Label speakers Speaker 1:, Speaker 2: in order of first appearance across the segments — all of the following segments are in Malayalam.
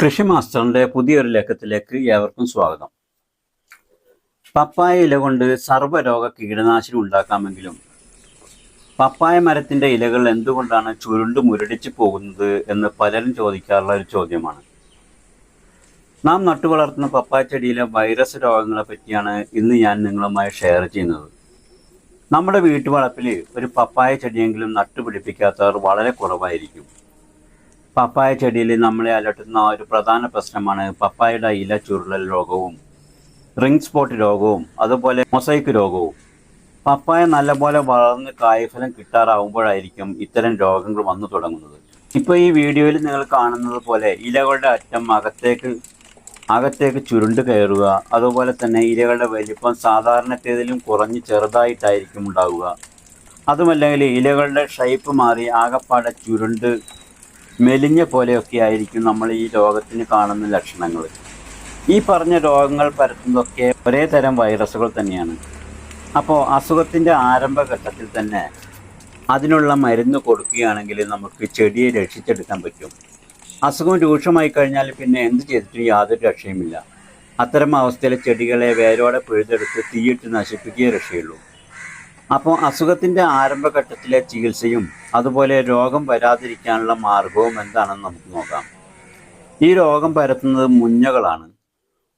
Speaker 1: കൃഷി മാസ്റ്ററിന്റെ പുതിയൊരു ലേഖത്തിലേക്ക് ഏവർക്കും സ്വാഗതം. പപ്പായ ഇല കൊണ്ട് സർവരോഗ കീടനാശിനി ഉണ്ടാക്കാമെങ്കിലും പപ്പായ മരത്തിന്റെ ഇലകൾ എന്തുകൊണ്ടാണ് ചുരുണ്ട് മുരടിച്ചു പോകുന്നത് എന്ന് പലരും ചോദിക്കാറുള്ള ഒരു ചോദ്യമാണ്. നാം നട്ടുവളർത്തുന്ന പപ്പായ ചെടിയിലെ വൈറസ് രോഗങ്ങളെ പറ്റിയാണ് ഇന്ന് ഞാൻ നിങ്ങളുമായി ഷെയർ ചെയ്യുന്നത്. നമ്മുടെ വീട്ടുവളപ്പിൽ ഒരു പപ്പായ ചെടിയെങ്കിലും നട്ടുപിടിപ്പിക്കാത്തവർ വളരെ കുറവായിരിക്കും. പപ്പായ ചെടിയിൽ നമ്മളെ അലട്ടുന്ന ഒരു പ്രധാന പ്രശ്നമാണ് പപ്പായയുടെ ഇല ചുരുളൽ രോഗവും റിംഗ് സ്പോട്ട് രോഗവും അതുപോലെ മൊസൈക്ക് രോഗവും. പപ്പായ നല്ലപോലെ വളർന്ന് കായ്ഫലം കിട്ടാറാവുമ്പോഴായിരിക്കും ഇത്തരം രോഗങ്ങൾ വന്നു തുടങ്ങുന്നത്. ഇപ്പോൾ ഈ വീഡിയോയിൽ നിങ്ങൾ കാണുന്നത് പോലെ ഇലകളുടെ അറ്റം അകത്തേക്ക് അകത്തേക്ക് ചുരുണ്ട് കയറുക അതുപോലെ തന്നെ ഇലകളുടെ വലിപ്പം സാധാരണത്തേതിലും കുറഞ്ഞ് ചെറുതായിട്ടായിരിക്കും ഉണ്ടാവുക. അതുമല്ലെങ്കിൽ ഇലകളുടെ ഷേപ്പ് മാറി ആകപ്പാടെ ചുരുണ്ട് മെലിഞ്ഞ പോലെയൊക്കെ ആയിരിക്കും നമ്മൾ ഈ രോഗത്തിന് കാണുന്ന ലക്ഷണങ്ങൾ. ഈ പറഞ്ഞ രോഗങ്ങൾ പരത്തുന്നതൊക്കെ ഒരേ തരം വൈറസുകൾ തന്നെയാണ്. അപ്പോൾ അസുഖത്തിന്റെ ആരംഭഘട്ടത്തിൽ തന്നെ അതിനുള്ള മരുന്ന് കൊടുക്കുകയാണെങ്കിൽ നമുക്ക് ചെടിയെ രക്ഷിച്ചെടുക്കാൻ പറ്റും. അസുഖം രൂക്ഷമായി കഴിഞ്ഞാൽ പിന്നെ എന്ത് ചെയ്തിട്ടും യാതൊരു രക്ഷയുമില്ല. അത്തരം അവസ്ഥയിൽ ചെടികളെ വേരോടെ പിഴുതെടുത്ത് തീയിട്ട് നശിപ്പിക്കുകയേ രക്ഷയുള്ളൂ. അപ്പോൾ അസുഖത്തിന്റെ ആരംഭഘട്ടത്തിലെ ചികിത്സയും അതുപോലെ രോഗം വരാതിരിക്കാനുള്ള മാർഗവും എന്താണെന്ന് നമുക്ക് നോക്കാം. ഈ രോഗം പരത്തുന്നത് മുഞ്ഞകളാണ്.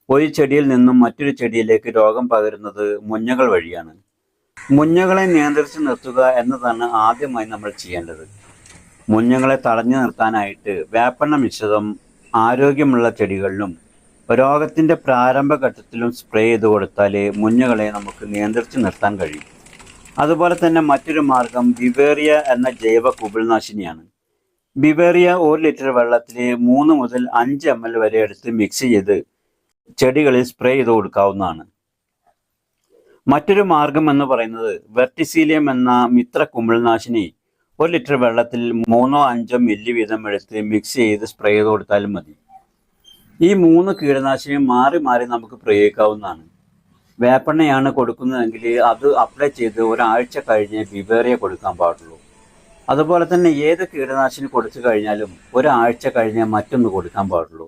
Speaker 1: ഒരു ചെടിയിൽ നിന്നും മറ്റൊരു ചെടിയിലേക്ക് രോഗം പകരുന്നത് മുഞ്ഞകൾ വഴിയാണ്. മുഞ്ഞകളെ നിയന്ത്രിച്ച് നിർത്തുക എന്നതാണ് ആദ്യമായി നമ്മൾ ചെയ്യേണ്ടത്. മുഞ്ഞകളെ തടഞ്ഞു നിർത്താനായിട്ട് വേപ്പെണ്ണ മിശ്രിതം ആരോഗ്യമുള്ള ചെടികളിലും രോഗത്തിന്റെ പ്രാരംഭഘട്ടത്തിലും സ്പ്രേ ചെയ്ത് കൊടുത്താൽ മുഞ്ഞകളെ നമുക്ക് നിയന്ത്രിച്ച് നിർത്താൻ കഴിയും. അതുപോലെ തന്നെ മറ്റൊരു മാർഗം ബിവേറിയ എന്ന ജൈവ കുമിൾനാശിനിയാണ് ബിവേറിയ ഒരു ലിറ്റർ വെള്ളത്തിൽ മൂന്ന് മുതൽ അഞ്ച് എം എൽ വരെ എടുത്ത് മിക്സ് ചെയ്ത് ചെടികളിൽ സ്പ്രേ ചെയ്ത് കൊടുക്കാവുന്നതാണ്. മറ്റൊരു മാർഗം എന്ന് പറയുന്നത് വെർട്ടിസീലിയം എന്ന മിത്ര കുമിൾനാശിനി ഒരു ലിറ്റർ വെള്ളത്തിൽ മൂന്നോ അഞ്ചോ മില്ലി വീതം എടുത്ത് മിക്സ് ചെയ്ത് സ്പ്രേ ചെയ്ത് കൊടുത്താലും മതി. ഈ മൂന്ന് കീടനാശിനി മാറി മാറി നമുക്ക് പ്രയോഗിക്കാവുന്നതാണ്. വേപ്പെണ്ണയാണ് കൊടുക്കുന്നതെങ്കിൽ അത് അപ്ലൈ ചെയ്ത് ഒരാഴ്ച കഴിഞ്ഞ് ബിവേറിയ കൊടുക്കാൻ പാടുള്ളൂ. അതുപോലെ തന്നെ ഏത് കീടനാശിനി കൊടുത്തു കഴിഞ്ഞാലും ഒരാഴ്ച കഴിഞ്ഞ് മറ്റൊന്ന് കൊടുക്കാൻ പാടുള്ളൂ.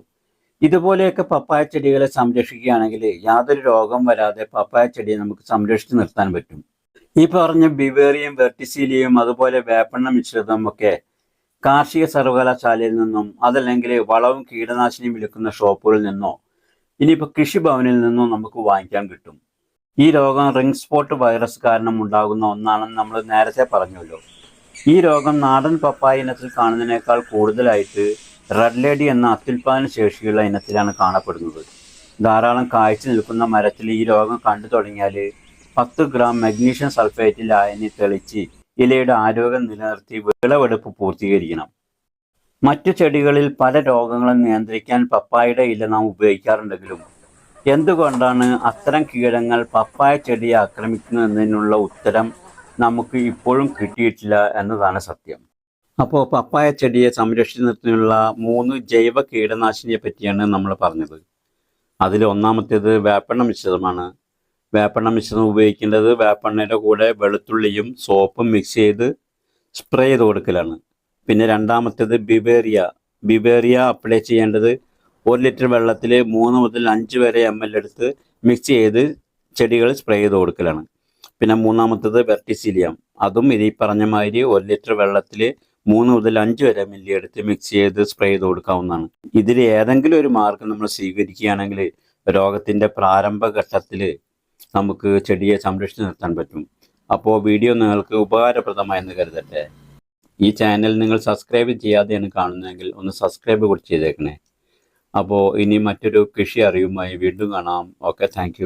Speaker 1: ഇതുപോലെയൊക്കെ പപ്പായ ചെടികളെ സംരക്ഷിക്കുകയാണെങ്കിൽ യാതൊരു രോഗം വരാതെ പപ്പായ ചെടിയെ നമുക്ക് സംരക്ഷിച്ച് നിർത്താൻ പറ്റും. ഈ പറഞ്ഞ ബിവേറിയും വെർട്ടിസീലിയും അതുപോലെ വേപ്പെണ്ണ മിശ്രിതം ഒക്കെ കാർഷിക സർവകലാശാലയിൽ നിന്നും അതല്ലെങ്കിൽ വളവും കീടനാശിനിയും വിൽക്കുന്ന ഷോപ്പുകളിൽ നിന്നോ ഇനിയിപ്പോൾ കൃഷിഭവനിൽ നിന്നോ നമുക്ക് വാങ്ങിക്കാൻ കിട്ടും. ഈ രോഗം റിംഗ് സ്പോട്ട് വൈറസ് കാരണം ഉണ്ടാകുന്ന ഒന്നാണെന്ന് നമ്മൾ നേരത്തെ പറഞ്ഞല്ലോ. ഈ രോഗം നാടൻ പപ്പായ ഇനത്തിൽ കാണുന്നതിനേക്കാൾ കൂടുതലായിട്ട് റെഡ് ലേഡി എന്ന അത്യുൽപാദന ശേഷിയുള്ള ഇനത്തിലാണ് കാണപ്പെടുന്നത്. ധാരാളം കാഴ്ച നിൽക്കുന്ന മരത്തിൽ ഈ രോഗം കണ്ടു തുടങ്ങിയാൽ പത്ത് ഗ്രാം മഗ്നീഷ്യം സൾഫേറ്റിൽ ലായനി തെളിച്ച് ഇലയുടെ ആരോഗ്യം നിലനിർത്തി വിളവെടുപ്പ് പൂർത്തീകരിക്കണം. മറ്റു ചെടികളിൽ പല രോഗങ്ങളും നിയന്ത്രിക്കാൻ പപ്പായയുടെ ഇല നാം ഉപയോഗിക്കാറുണ്ടെങ്കിലും എന്തുകൊണ്ടാണ് അത്തരം കീടങ്ങൾ പപ്പായ ചെടിയെ ആക്രമിക്കുന്നതിനുള്ള ഉത്തരം നമുക്ക് ഇപ്പോഴും കിട്ടിയിട്ടില്ല എന്നതാണ് സത്യം? അപ്പോൾ പപ്പായ ചെടിയെ സംരക്ഷിക്കുന്നതിനുള്ള മൂന്ന് ജൈവ കീടനാശിനിയെ പറ്റിയാണ് നമ്മൾ പറഞ്ഞത്. അതിൽ ഒന്നാമത്തേത് വേപ്പെണ്ണ മിശ്രിതമാണ്. വേപ്പെണ്ണ മിശ്രിതം ഉപയോഗിക്കേണ്ടത് വേപ്പെണ്ണയുടെ കൂടെ വെളുത്തുള്ളിയും സോപ്പും മിക്സ് ചെയ്ത് സ്പ്രേ ചെയ്ത് കൊടുക്കലാണ്. പിന്നെ രണ്ടാമത്തേത് ബിബേറിയ ബിബേറിയ അപ്ലൈ ചെയ്യേണ്ടത് ഒരു ലിറ്റർ വെള്ളത്തിൽ മൂന്ന് മുതൽ അഞ്ച് വരെ എം എൽ എടുത്ത് മിക്സ് ചെയ്ത് ചെടികൾ സ്പ്രേ ചെയ്ത് കൊടുക്കലാണ്. പിന്നെ മൂന്നാമത്തത് വെർട്ടിസിലിയം അതും ഇത് പറഞ്ഞ മാതിരി ഒരു ലിറ്റർ വെള്ളത്തിൽ മൂന്ന് മുതൽ അഞ്ച് വരെ മില്ലി എടുത്ത് മിക്സ് ചെയ്ത് സ്പ്രേ ചെയ്ത് കൊടുക്കാവുന്നതാണ്. ഇതിൽ ഏതെങ്കിലും ഒരു മാർഗം നമ്മൾ സ്വീകരിക്കുകയാണെങ്കിൽ രോഗത്തിന്റെ പ്രാരംഭഘട്ടത്തിൽ നമുക്ക് ചെടിയെ സംരക്ഷിച്ചു നിർത്താൻ പറ്റും. അപ്പോൾ വീഡിയോ നിങ്ങൾക്ക് ഉപകാരപ്രദമായെന്ന് കരുതട്ടെ. ഈ ചാനൽ നിങ്ങൾ സബ്സ്ക്രൈബ് ചെയ്യാതെയാണ് കാണുന്നതെങ്കിൽ ഒന്ന് സബ്സ്ക്രൈബ് കൂടി ചെയ്തേക്കണേ. അപ്പോൾ ഇനി മറ്റൊരു കൃഷി അറിയുമായി വീണ്ടും കാണാം. Okay thank